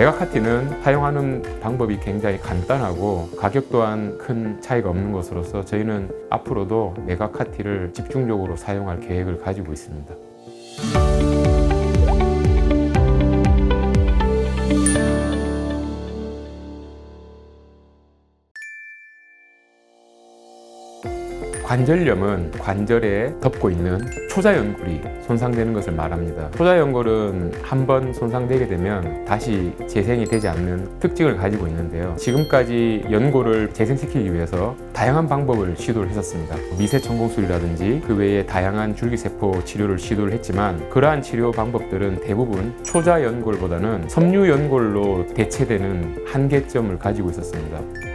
메가카티는 사용하는 방법이 굉장히 간단하고 가격 또한 큰 차이가 없는 것으로서 저희는 앞으로도 메가카티를 집중적으로 사용할 계획을 가지고 있습니다. 관절염은 관절에 덮고 있는 초자연골이 손상되는 것을 말합니다. 초자연골은 한 번 손상되게 되면 다시 재생이 되지 않는 특징을 가지고 있는데요. 지금까지 연골을 재생시키기 위해서 다양한 방법을 시도를 했었습니다. 미세 천공술이라든지 그 외에 다양한 줄기세포 치료를 시도를 했지만 그러한 치료 방법들은 대부분 초자연골보다는 섬유연골로 대체되는 한계점을 가지고 있었습니다.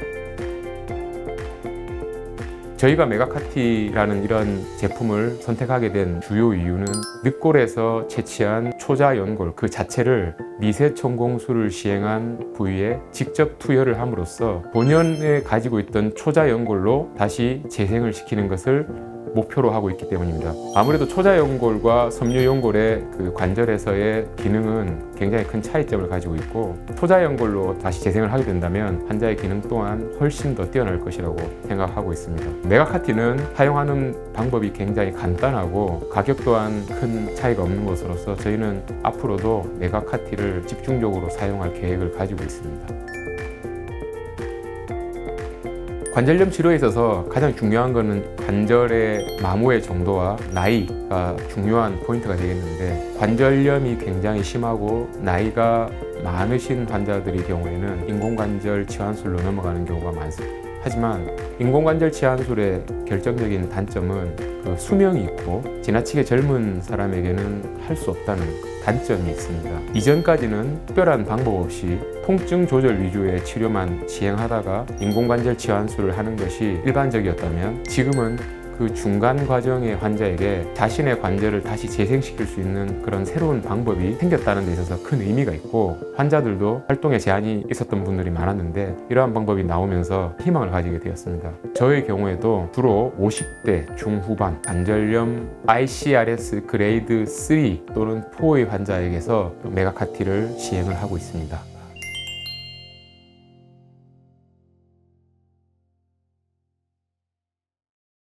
저희가 메가카티라는 이런 제품을 선택하게 된 주요 이유는 늑골에서 채취한 초자 연골 그 자체를 미세천공술을 시행한 부위에 직접 투여를 함으로써 본연에 가지고 있던 초자 연골로 다시 재생을 시키는 것을 목표로 하고 있기 때문입니다. 아무래도 초자연골과 섬유연골의 그 관절에서의 기능은 굉장히 큰 차이점을 가지고 있고 초자연골로 다시 재생을 하게 된다면 환자의 기능 또한 훨씬 더 뛰어날 것이라고 생각하고 있습니다. 메가카티는 사용하는 방법이 굉장히 간단하고 가격 또한 큰 차이가 없는 것으로서 저희는 앞으로도 메가카티를 집중적으로 사용할 계획을 가지고 있습니다. 관절염 치료에 있어서 가장 중요한 것은 관절의 마모의 정도와 나이가 중요한 포인트가 되겠는데 관절염이 굉장히 심하고 나이가 많으신 환자들의 경우에는 인공관절 치환술로 넘어가는 경우가 많습니다. 하지만 인공관절 치환술의 결정적인 단점은 그 수명이 있고 지나치게 젊은 사람에게는 할 수 없다는 단점이 있습니다. 이전까지는 특별한 방법 없이 통증 조절 위주의 치료만 시행하다가 인공관절 치환술을 하는 것이 일반적이었다면 지금은 그 중간 과정의 환자에게 자신의 관절을 다시 재생시킬 수 있는 그런 새로운 방법이 생겼다는 데 있어서 큰 의미가 있고 환자들도 활동에 제한이 있었던 분들이 많았는데 이러한 방법이 나오면서 희망을 가지게 되었습니다. 저의 경우에도 주로 50대 중후반 관절염 ICRS 그레이드 3 또는 4의 환자에게서 메가카티를 시행을 하고 있습니다.